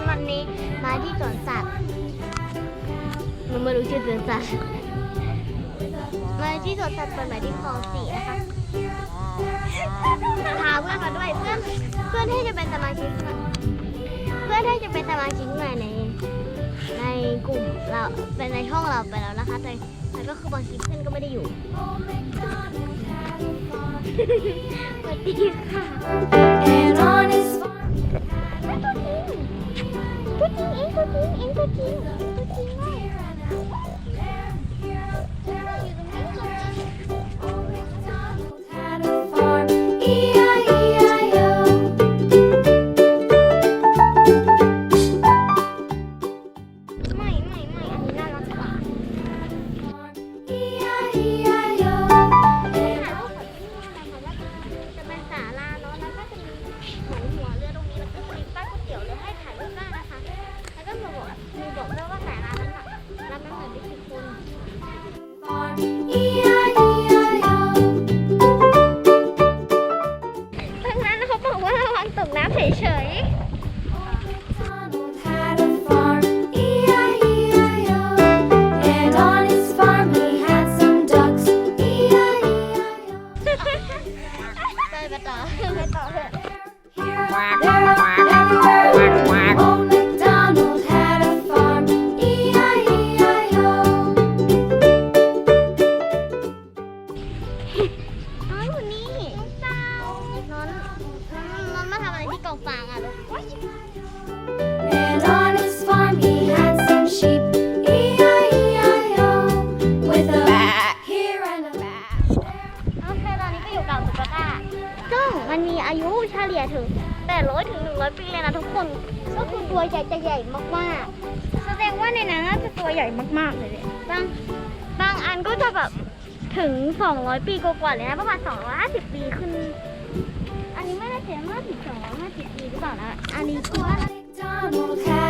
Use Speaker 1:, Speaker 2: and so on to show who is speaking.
Speaker 1: นวันนี้มาที่สวนสัตว์มันไม่รู้ชื่อสวนสัตว์มาที่สวนสัตว์เป็นใหม่ที่คลองสี่นะคะพาเพื่อนมาด้วยเพื่อนเพื่อนที่จะเป็นสมาชิกเพื่อนที่จะเป็นสมาชิกใหม่ในในกลุ่มเราเป็นในช่องเราไปแล้วนะคะ แต่แต่ก็คือบางทีเพื่อนก็ไม่ได้อยู่สวัสดีค่ะ
Speaker 2: 不用
Speaker 1: ๆไปไปต่อไปต่อเถอะ
Speaker 2: Here, there, everywhere. Old MacDonald had a farm, E-I-E-I-O.
Speaker 1: น้อยคนนี้เจ้านอนนอนมาทำอะไรที่กองฟางอะลูก ซึ่งมันมีอายุเฉลี่ยถึง 800 ถึง 100 ปีเลยนะทุกคน ก็คือตัวใหญ่จะใหญ่มากๆ แสดงว่าในนั้นน่าจะตัวใหญ่มากๆเลยเนี่ยบางบางอันก็จะแบบถึง 200 ปีกว่าๆเลยนะประมาณ 250 ปีขึ้น อันนี้ไม่แน่ใจว่าถึง250 ปีหรือเปล่านะ อันนี้คิดว่า